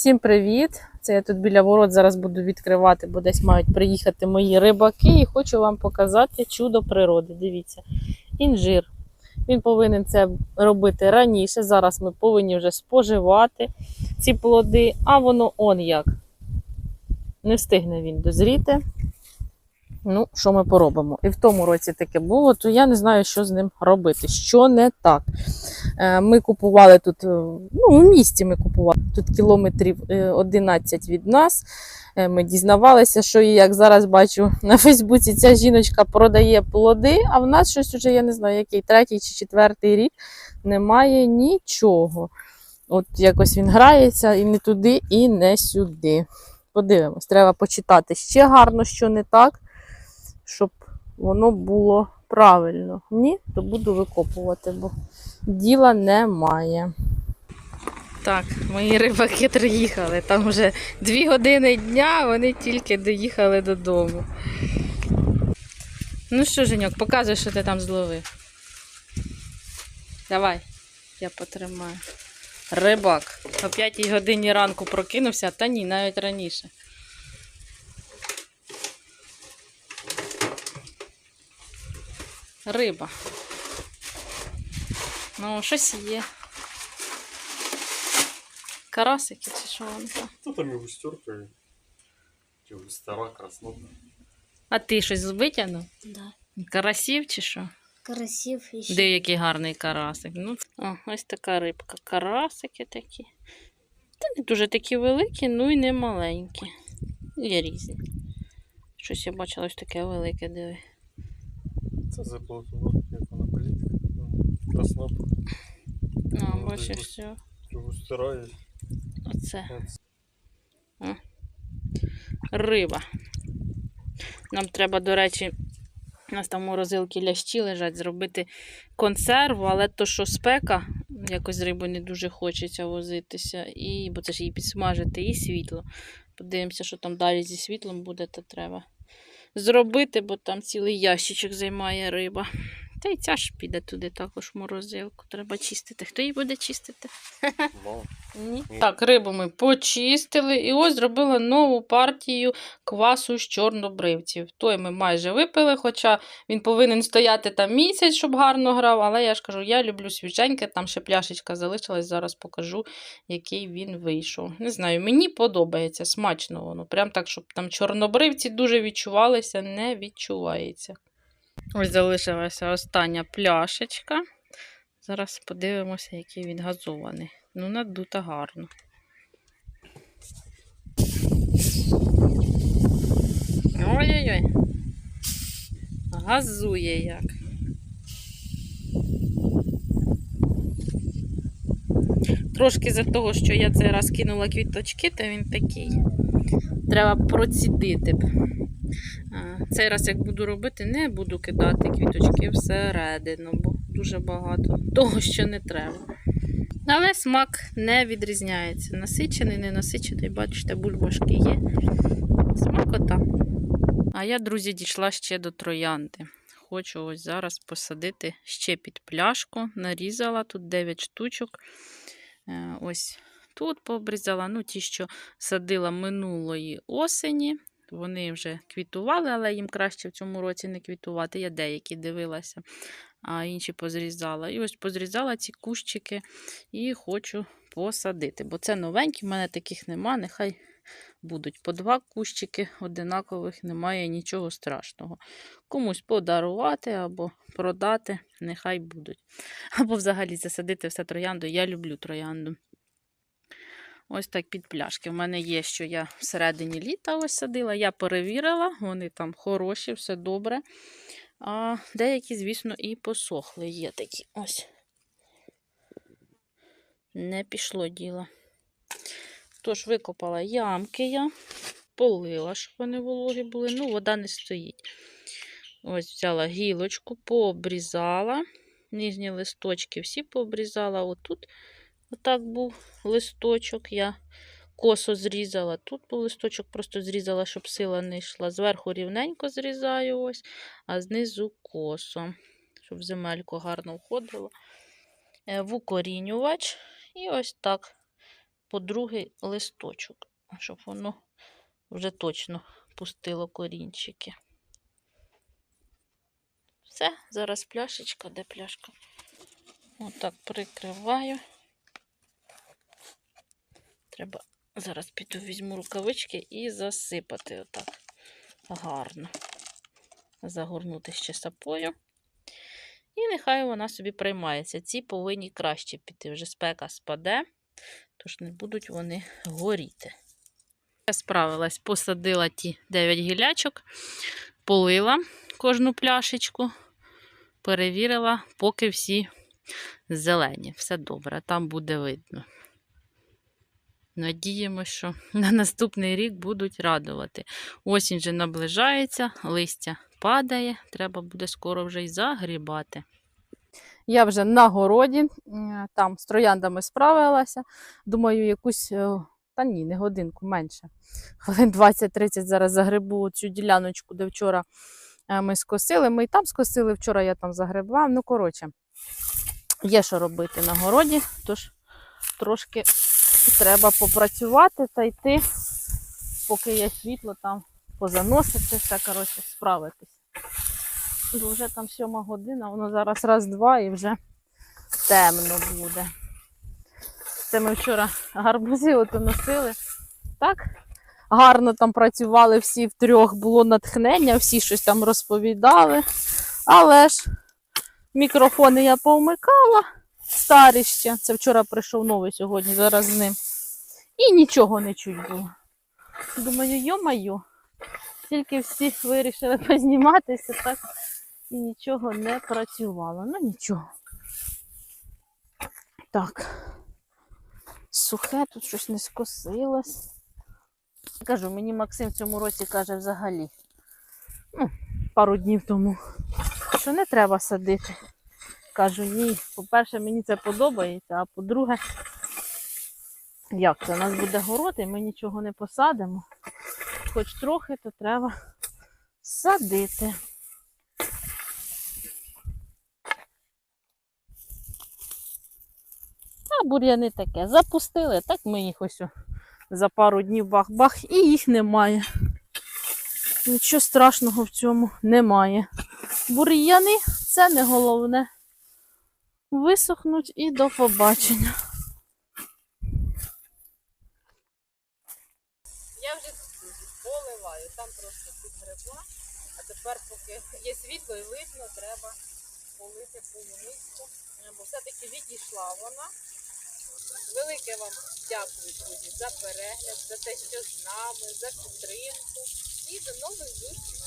Всім привіт! Це я тут біля ворот зараз буду відкривати, бо десь мають приїхати мої рибаки. І хочу вам показати чудо природи. Дивіться, інжир. Він повинен це робити раніше. Зараз ми повинні вже споживати ці плоди, а воно он як. Не встигне він дозріти. Ну, що ми поробимо? І в тому році таке було, то я не знаю, що з ним робити. Що не так. Е, Ми купували тут, е, ну, в місті ми купували тут кілометрів е, 11 від нас. Е, Ми дізнавалися, що і як зараз бачу на Фейсбуці, ця жіночка продає плоди, а в нас щось уже, я не знаю, який третій чи четвертий рік немає нічого. От якось він грається і не туди, і не сюди. Подивимось, треба почитати ще гарно, що не так, щоб воно було правильно. Ні, то буду викопувати, бо діла немає. Так, мої рибаки приїхали. Там вже дві години дня, вони тільки доїхали додому. Ну що, Женьок, показуй, що ти там зловив. Давай, я потримаю. Рибак. О 5 годині ранку прокинувся, та ні, навіть раніше. Риба. Ну, щось є. Карасики чи що вони там? Кто там и густерка, и густера, краснота. А ти щось витягнув? Да. Карасів чи що? Красив еще. Де який гарний карасик. Ну, о, ось така рибка. Карасики такі. Та не дуже такі великі, ну і не маленькі. Є різні. Щось я бачила ось таке велике, диви. Це заплатила, як вона політика. Краснота, А, Ну, бачиш, все. густера і Оце. Риба. Нам треба, до речі, у нас там морозилки лящі лежать, зробити консерву, але то, що спека, якось з рибою не дуже хочеться возитися, і, бо це ж її підсмажити, і світло. Подивимося, що там далі зі світлом буде, то треба зробити, бо там цілий ящичок займає риба. Та й ця ж піде туди також в морозилку. Треба чистити. Хто її буде чистити? Ні. Ні. Так, рибу ми почистили і ось зробила нову партію квасу з чорнобривців. Той ми майже випили, хоча він повинен стояти там місяць, щоб гарно грав. Але я ж кажу, я люблю свіженьке, там ще пляшечка залишилась, зараз покажу, який він вийшов. Не знаю, мені подобається, смачно воно. Прям так, щоб там чорнобривці дуже відчувалися, не відчувається. Ось залишилася остання пляшечка. Зараз подивимося, який він газований. Ну, надута гарно. Ой-ой-ой. Газує як. Трошки за того, що я цей раз кинула квіточки, то він такий. Треба процідити б. Цей раз, як буду робити, не буду кидати квіточки всередину, бо дуже багато того, що не треба. Але смак не відрізняється. Насичений, не насичений, бачите, бульбашки є. Смакота. А я, друзі, дійшла ще до троянди. Хочу ось зараз посадити ще під пляшку. Нарізала тут 9 штучок. Е, Ось тут пообрізала. Ну, ті, що садила минулої осені. Вони вже квітували, але їм краще в цьому році не квітувати. Я деякі дивилася, а інші позрізала. І ось позрізала ці кущики і хочу посадити. Бо це новенькі, в мене таких нема. Нехай будуть по два кущики одинакових, немає нічого страшного. Комусь подарувати або продати, нехай будуть. Або взагалі засадити все троянду. Я люблю троянду. Ось так під пляшки. У мене є, що я всередині літа ось садила. Я перевірила, вони там хороші, все добре. А деякі, звісно, і посохли. Є такі ось. Не пішло діло. Тож, викопала ямки я, полила, щоб вони вологі були. Ну, вода не стоїть. Ось взяла гілочку, пообрізала. Нижні листочки всі пообрізала. Отут отак був листочок. Я косо зрізала. Тут був листочок, просто зрізала, щоб сила не йшла. Зверху рівненько зрізаю, ось, а знизу косо, щоб земельку гарно входило. Е, В укорінювач. І ось так по другий листочок, щоб воно вже точно пустило корінчики. Все, зараз пляшечка, де пляшка? Отак прикриваю. Треба зараз піду візьму рукавички і засипати отак гарно. Загорнути ще сапою. І нехай вона собі приймається. Ці повинні краще піти. Вже спека спаде, тож не будуть вони горіти. Я справилась, посадила ті 9 гілячок, полила кожну пляшечку, перевірила, поки всі зелені. Все добре, там буде видно. Надіємося, що на наступний рік будуть радувати. Осінь вже наближається, листя падає, треба буде скоро вже й загрібати. Я вже на городі, там з трояндами справилася. Думаю, якусь, е, та ні, не годинку, менше. Хвилин 20-30 зараз загребу цю діляночку, де вчора е, ми скосили. Ми і там скосили, вчора я там загребла. Ну, коротше, є що робити на городі, тож трошки треба попрацювати та йти, поки є світло, там позаносити все, коротше, справитись. Вже там сьома година, воно зараз раз-два і вже темно буде. Це ми вчора гарбузи ото носили. Так гарно там працювали всі втрьох, було натхнення, всі щось там розповідали. Але ж мікрофони я повмикала, старі ще. Це вчора прийшов новий сьогодні, зараз з ним. І нічого не чуть було. Думаю, йо-майо, тільки всі вирішили позніматися, так і нічого не працювало. Ну нічого. Так. Сухе, тут щось не скосилось. Кажу, мені Максим в цьому році каже взагалі. Ну, пару днів тому, що не треба садити. Кажу, ні. По-перше, мені це подобається, а по-друге, як це? У нас буде город, і ми нічого не посадимо. Хоч трохи, то треба садити. А бур'яни таке. Запустили, так ми їх ось за пару днів бах-бах, і їх немає. Нічого страшного в цьому немає. Бур'яни це не головне. Висохнуть і до побачення. Я вже поливаю, там трошки підгребла, а тепер, поки є світло і видно, треба полити полуничку, бо все-таки відійшла вона. Велике вам дякую, друзі, за перегляд, за те, що з нами, за підтримку. І до нових зустрічей!